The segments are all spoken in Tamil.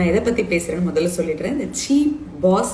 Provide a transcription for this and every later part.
நான் எதை பத்தி பேசுறேன்னு முதல்ல சொல்லிடுறேன். இந்த சீப் பாஸ்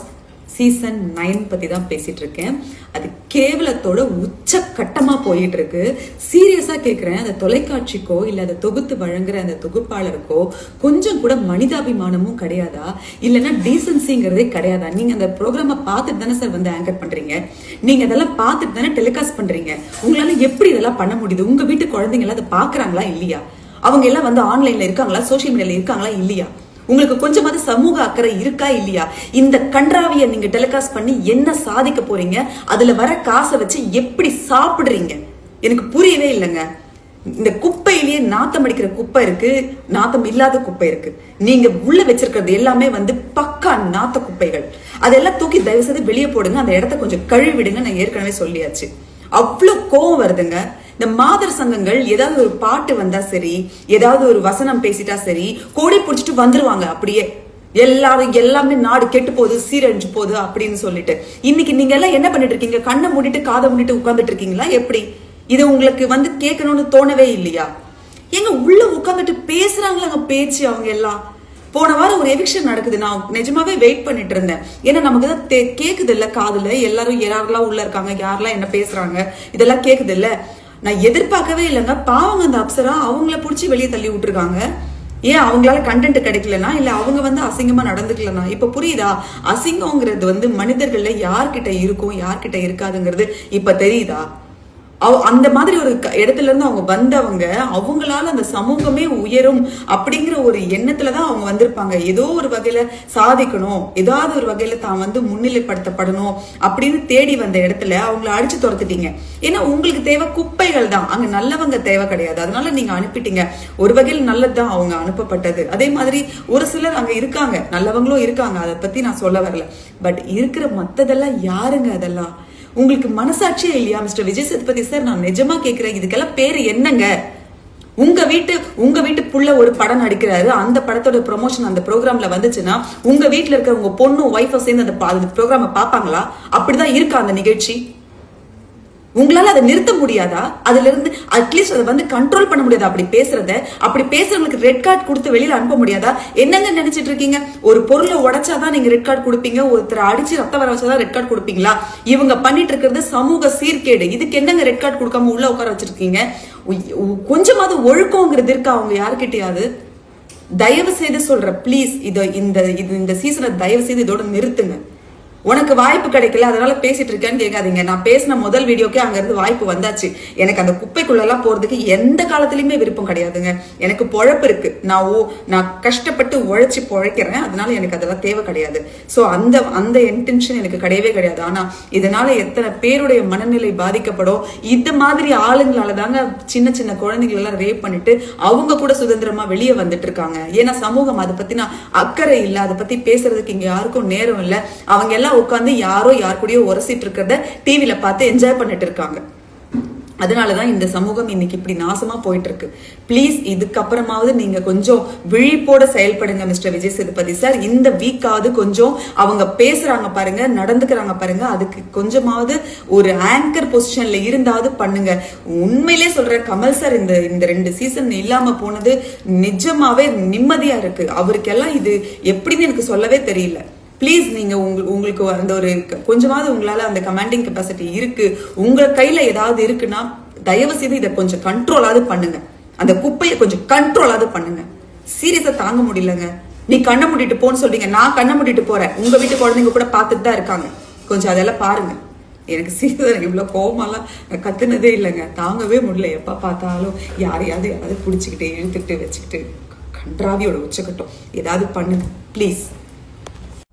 சீசன் நைன் பற்றி தான் பேசிட்டு இருக்கேன் அது கேவலத்தோட உச்சக்கட்டமாக போயிட்டு இருக்கு சீரியஸா கேட்குறேன் அந்த தொலைக்காட்சிக்கோ இல்லை அதை தொகுத்து வழங்குற அந்த தொகுப்பாளருக்கோ கொஞ்சம் கூட மனிதாபிமானமும் கிடையாதா? இல்லைன்னா டீசன்சிங்கிறதே கிடையாதா? நீங்க அந்த ப்ரோக்ராமை பார்த்துட்டு தானே சார் வந்து ஆங்கர் பண்றீங்க. நீங்க அதெல்லாம் பார்த்துட்டு தானே டெலிகாஸ்ட் பண்றீங்க. உங்களால எப்படி இதெல்லாம் பண்ண முடியுது? உங்க வீட்டு குழந்தைங்க எல்லாம் அதை பாக்குறாங்களா இல்லையா? அவங்க எல்லாம் வந்து ஆன்லைன்ல இருக்காங்களா? சோஷியல் மீடியால இருக்காங்களா இல்லையா? உங்களுக்கு கொஞ்சமாவது சமூக அக்கறை இருக்கா இல்லையா? இந்த கன்றாவிய நீங்க டெலிகாஸ்ட் பண்ணி என்ன சாதிக்க போறீங்க? அதுல வர காசை வச்சு எப்படி சாப்பிடுறீங்க? எனக்கு புரியவே இல்லைங்க. இந்த குப்பையிலேயே நாத்தம் அடிக்கிற குப்பை இருக்கு நாத்தம் இல்லாத குப்பை இருக்கு. நீங்க உள்ள வச்சிருக்கிறது எல்லாமே வந்து பக்கா நாத்த குப்பைகள். அதெல்லாம் தூக்கி தயவு செய்து வெளியே போடுங்க அந்த இடத்த கொஞ்சம் கழுவிடுங்க நான் ஏற்கனவே சொல்லியாச்சு. அவ்வளவு கோவம் வருதுங்க. இந்த மாதர் சங்கங்கள் ஏதாவது ஒரு பாட்டு வந்தா சரி ஏதாவது ஒரு வசனம் பேசிட்டா சரி கோடி பிடிச்சிட்டு வந்துருவாங்க அப்படியே. எல்லாரும் எல்லாமே நாடு கெட்டு போகுது சீரழிஞ்சு போகுது அப்படின்னு சொல்லிட்டு. இன்னைக்கு நீங்க எல்லாம் என்ன பண்ணிட்டு இருக்கீங்க? கண்ணை மூடிட்டு காதை மூடிட்டு உட்காந்துட்டு இருக்கீங்களா? எப்படி? இது உங்களுக்கு வந்து கேட்கணும்னு தோணவே இல்லையா? எங்க உள்ள உட்காந்துட்டு பேசுறாங்களாங்க பேச்சு அவங்க எல்லாம்? போன வாரம் ஒரு எவிக்ஷன் நடக்குது. நான் நிஜமாவே வெயிட் பண்ணிட்டு இருந்தேன். ஏன்னா நமக்கு தான் கேக்குது இல்ல காதுல? எல்லாரும் யாரெல்லாம் உள்ள இருக்காங்க? யாரெல்லாம் என்ன பேசுறாங்க? இதெல்லாம் கேக்குது இல்ல நான் எதிர்பார்க்கவே இல்லைங்க. பாவங்க அந்த அப்சரா அவங்கள புடிச்சு வெளியே தள்ளி விட்டுருக்காங்க. ஏன் அவங்களால கண்டென்ட் கிடைக்கலனா? இல்ல அவங்க வந்து அசிங்கமா நடந்துக்கலனா? இப்ப புரியுதா? அசிங்கங்கிறது வந்து மனிதர்கள்ல யார்கிட்ட இருக்கும் யார்கிட்ட இருக்காதுங்கிறது இப்ப தெரியுதா? அந்த மாதிரி ஒரு க- இடத்துல இருந்து அவங்க வந்தவங்க அவங்களால அந்த சமூகமே உயரும் அப்படிங்கிற ஒரு எண்ணத்துல தான் அவங்க வந்திருப்பாங்க. ஏதோ ஒரு வகையில சாதிக்கணும் ஏதாவது ஒரு வகையில தான் வந்து முன்னிலைப்படுத்தப்படணும் அப்படின்னு தேடி வந்த இடத்துல அவங்கள அடிச்சு துரத்துட்டீங்க. ஏன்னா உங்களுக்கு தேவை குப்பைகள் தான். அங்க நல்லவங்க தேவை கிடையாது. அதனால நீங்க அனுப்பிட்டீங்க. ஒரு வகையில் நல்லதுதான் அவங்க அனுப்பப்பட்டது. அதே மாதிரி ஒரு சிலர் அங்க இருக்காங்க. நல்லவங்களும் இருக்காங்க. அதை பத்தி நான் சொல்ல வரல. பட் இருக்கிற மத்ததெல்லாம் யாருங்க அதெல்லாம்? உங்களுக்கு மனசாட்சியே இல்லையா மிஸ்டர் விஜய் சேதுபதி சார்? நான் நிஜமா கேட்கிறேன் இதுக்கெல்லாம் பேர் என்னங்க? உங்க வீட்டு உங்க வீட்டு புள்ள ஒரு படம் நடிக்கிறாரு. அந்த படத்தோட ப்ரொமோஷன் அந்த ப்ரோக்ராம்ல வந்துச்சுன்னா உங்க வீட்டில் இருக்கிற உங்க பொண்ணு ஒய்ஃபை சேர்ந்து அந்த ப்ரோக்ராமை பார்ப்பாங்களா? அப்படிதான் இருக்கா அந்த நிகழ்ச்சி? உங்களால அதை நிறுத்த முடியாதா? அதுல இருந்து அட்லீஸ்ட் அதை வந்து கண்ட்ரோல் பண்ண முடியாதா? அப்படி பேசுறத அப்படி பேசுறவங்களுக்கு ரெட் கார்டு கொடுத்து வெளியில அனுப்ப முடியாதா? என்னங்க நினைச்சிட்டு இருக்கீங்க? ஒரு பொருளை உடைச்சாதான் நீங்க ரெட் கார்டு கொடுப்பீங்க ஒருத்தர் அடிச்சு ரத்த வர வச்சாதான் ரெட் கார்டு கொடுப்பீங்களா? இவங்க பண்ணிட்டு இருக்கிறது சமூக சீர்கேடு. இதுக்கு என்னங்க ரெட் கார்டு கொடுக்காம உள்ள உட்கார வச்சிருக்கீங்க? உய்- உ- கொஞ்சமாவது ஒழுக்கங்கிறது இருக்கா அவங்க யாருக்கிட்டையாவது தயவு செய்து சொல்ற ப்ளீஸ் இதை இந்த இது இந்த சீசனை தயவு செய்து இதோட நிறுத்துங்க. உனக்கு வாய்ப்பு கிடைக்கல அதனால பேசிட்டு இருக்கேன்னு கேட்காதீங்க. நான் பேசின முதல் வீடியோக்கே அங்கேருந்து வாய்ப்பு வந்தாச்சு. எனக்கு அந்த குப்பைக்குள்ளெல்லாம் போகிறதுக்கு போறதுக்கு எந்த காலத்துலையுமே விருப்பம் கிடையாதுங்க. எனக்கு பொழப்பு இருக்கு. நான் ஓ நான் கஷ்டப்பட்டு உழைச்சி பொழைக்கிறேன். அதனால எனக்கு அதெல்லாம் தேவை கிடையாது. ஸோ அந்த அந்த இன்டென்ஷன் எனக்கு கிடையவே கிடையாது. ஆனால் இதனால எத்தனை பேருடைய மனநிலை பாதிக்கப்படும் இந்த மாதிரி ஆளுங்களால தாங்க சின்ன சின்ன குழந்தைங்களெல்லாம் எல்லாம் ரேப் பண்ணிட்டு அவங்க கூட சுதந்திரமா வெளியே வந்துட்டு இருக்காங்க. ஏன்னா சமூகம் அதை பத்தின அக்கறை இல்லை. அதை பத்தி பேசுறதுக்கு இங்க யாருக்கும் நேரம் இல்லை. அவங்க எல்லாம் உட்காந்து யாரோ யார் கூடயோ உரசிட்டு இருக்கிறத டிவியில பார்த்து என்ஜாய் பண்ணிட்டு இருக்காங்க அதனாலதான் இந்த சமூகம் இன்னைக்கு இப்படி நாசமா போயிட்டு இருக்கு ப்ளீஸ் இதுக்கப்புறமாவது நீங்க கொஞ்சம் விழிப்போட செயல்படுங்க மிஸ்டர் விஜய் சேதுபதி சார் இந்த வீக்காவது கொஞ்சம் அவங்க பேசுறாங்க பாருங்க நடந்துக்கிறாங்க பாருங்க அதுக்கு கொஞ்சமாவது ஒரு ஆங்கர் பொசிஷன்ல இருந்தாவது பண்ணுங்க. உண்மையிலே சொல்ற கமல் சார் இந்த இந்த ரெண்டு சீசன் இல்லாம போனது நிஜமாவே நிம்மதியா இருக்கு. அவருக்கெல்லாம் இது எப்படின்னு எனக்கு சொல்லவே தெரியல. ப்ளீஸ் நீங்கள் உங்க- உங்களுக்கு அந்த ஒரு க- கொஞ்சமாவது உங்களால் அந்த கமாண்டிங் கெப்பாசிட்டி இருக்குது உங்கள் கையில் ஏதாவது இருக்குன்னா தயவு செய்து இதை கொஞ்சம் கண்ட்ரோலாவது பண்ணுங்க. அந்த குப்பையை கொஞ்சம் கண்ட்ரோலாவது பண்ணுங்க. சீரியஸா தாங்க முடியலங்க. நீ கண்ணை மூடிட்டு போன்னு சொல்றீங்க. நான் கண்ணை மூடிட்டு போறேன். உங்க வீட்டு குழந்தைங்க கூட பார்த்துட்டு தான் இருக்காங்க. கொஞ்சம் அதெல்லாம் பாருங்க. எனக்கு சீரியஸா எனக்கு இவ்வளோ கோவமாலாம் கத்துனதே இல்லைங்க. தாங்கவே முடியல. எப்போ பார்த்தாலும் யாரையாவது யாராவது பிடிச்சிக்கிட்டு இழுத்துக்கிட்டு வச்சுக்கிட்டு கன்றாவியோட உச்சக்கட்டும். ஏதாவது பண்ணுங்க. ப்ளீஸ்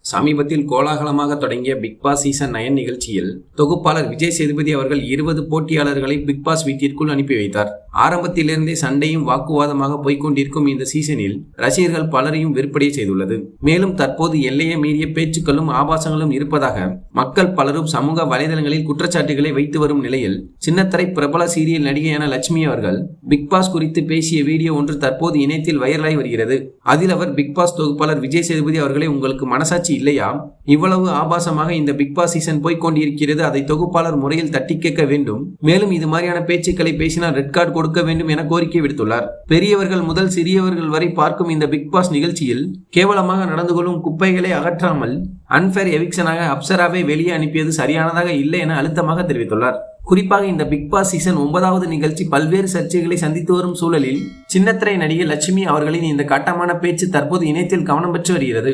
சமீபத்தில் கோலாகலமாக தொடங்கிய பிக் பாஸ் சீசன் நயன் நிகழ்ச்சியில் தொகுப்பாளர் விஜய் சேதுபதி அவர்கள் இருபது போட்டியாளர்களை பிக் பாஸ் வீட்டிற்குள் அனுப்பி வைத்தார். ஆரம்பத்திலிருந்தே சண்டையும் வாக்குவாதமாக போய்க்கொண்டிருக்கும் இந்த சீசனில் ரசிகர்கள் பலரையும் வெறுப்படைய செய்துள்ளது. மேலும் தற்போது எல்லையை மீறிய பேச்சுக்களும் ஆபாசங்களும் இருப்பதாக மக்கள் பலரும் சமூக வலைதளங்களில் குற்றச்சாட்டுகளை வைத்து வரும் நிலையில் சின்னத்திரை பிரபல சீரியல் நடிகையான லட்சுமி அவர்கள் பிக் பாஸ் குறித்து பேசிய வீடியோ ஒன்று தற்போது இணையத்தில் வைரலாகி வருகிறது. அதில் அவர் பிக் பாஸ் தொகுப்பாளர் விஜய் சேதுபதி அவர்களை உங்களுக்கு மனசாட்சி இல்லையா? இவ்வளவு ஆபாசமாக இந்த பிக் பாஸ் சீசன் போய் கொண்டிருக்கிறது அதை தொகுப்பாளர் முறையில் தட்டி கேட்க வேண்டும். மேலும் இது மாதிரியான பேச்சுக்களை பேசினால் ரெட் கார்டு கொடுக்க வேண்டும் என கோரிக்கை விடுத்துள்ளார். பெரியவர்கள் முதல் சிறியவர்கள் வரை பார்க்கும் இந்த பிக் பாஸ் நிகழ்ச்சியில் கேவலமாக நடந்து கொள்ளும் குப்பைகளை அகற்றாமல் அன்பேர் எவிக்ஷனாக அப்சராவை வெளியே அனுப்பியது சரியானதாக இல்லை என அழுத்தமாக தெரிவித்துள்ளார். குறிப்பாக இந்த பிக் பாஸ் சீசன் ஒன்பதாவது நிகழ்ச்சி பல்வேறு சர்ச்சைகளை சந்தித்து வரும் சூழலில் சின்னத்திரை நடிகை லட்சுமி அவர்களின் இந்த கட்டமான பேச்சு தற்போது இணையத்தில் கவனம் பெற்று வருகிறது.